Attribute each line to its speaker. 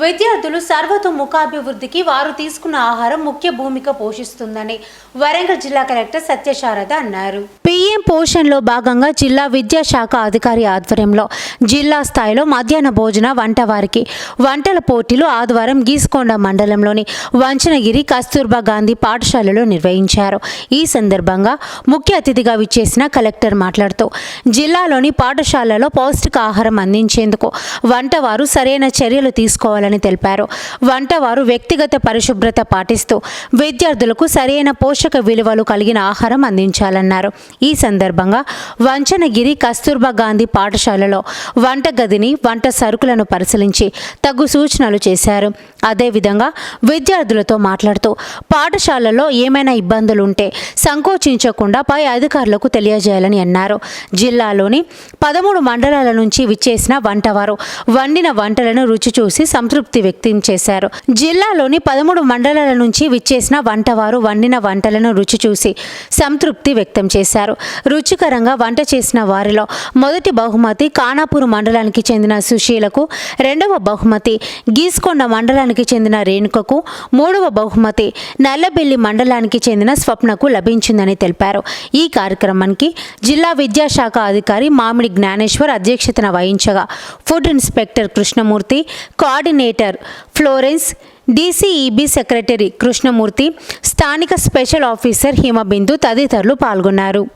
Speaker 1: విద్యార్థులు సర్వతోముఖాభివృద్ధికి వారు తీసుకున్న ఆహారం ముఖ్య భూమిక పోషిస్తుందని వరంగల్ జిల్లా కలెక్టర్ సత్యశారద అన్నారు. పిఎం పోషణలో భాగంగా జిల్లా విద్యాశాఖ అధికారి ఆధ్వర్యంలో జిల్లా స్థాయిలో మధ్యాహ్న భోజన వంట వారికి వంటల పోటీలు ఆదివారం గీసుకొండ మండలంలోని వంచనగిరి కస్తూర్బా గాంధీ పాఠశాలలో నిర్వహించారు. ఈ సందర్భంగా ముఖ్య అతిథిగా విచ్చేసిన కలెక్టర్ మాట్లాడుతూ జిల్లాలోని పాఠశాలలో పౌష్టికాహారం అందించేందుకు వంటవారు సరైన చర్యలు తీసుకోవాలని తెలిపారు. వంటవారు వ్యక్తిగత పరిశుభ్రత పాటిస్తూ విద్యార్థులకు సరైన పోషక విలువలు కలిగిన ఆహారం అందించాలన్నారు. ఈ సందర్భంగా వంచనగిరి కస్తూర్బా గాంధీ పాఠశాలలో వంటగదిని వంట సరుకులను పరిశీలించి తగు సూచనలు చేశారు. అదేవిధంగా విద్యార్థులతో మాట్లాడుతూ పాఠశాలలో ఏమైనా ఇబ్బందులుంటే సంకోచించకుండా పై అధికారులకు తెలియజేయాలని అన్నారు. జిల్లాలోని పదమూడు మండలాల నుంచి విచ్చేసిన వంటవారు వండిన వంటలను రుచి చూసి సంతృప్తి వ్యక్తం చేశారు. జిల్లాలోని పదమూడు మండలాల నుంచి విచ్చేసిన వంటవారు వండిన వంటలను రుచి చూసి సంతృప్తి వ్యక్తం చేశారు. రుచికరంగా వంట చేసిన వారిలో మొదటి బహుమతి కానాపూర్ మండలానికి చెందిన సుశీలకు రెండవ బహుమతి గీస్కొండ మండలానికి చెందిన రేణుకకు మూడవ బహుమతి నల్లబెల్లి మండలానికి చెందిన స్వప్నకు లభించిందని తెలిపారు. ఈ కార్యక్రమానికి జిల్లా విద్యాశాఖ అధికారి మామిడి జ్ఞానేశ్వర్ అధ్యక్షతన వహించగా food inspector Krishnamurthy coordinator Florence DCEB secretary Krishnamurthy స్థానిక స్పెషల్ ఆఫీసర్ హిమబిందు తదితరులు పాల్గొన్నారు.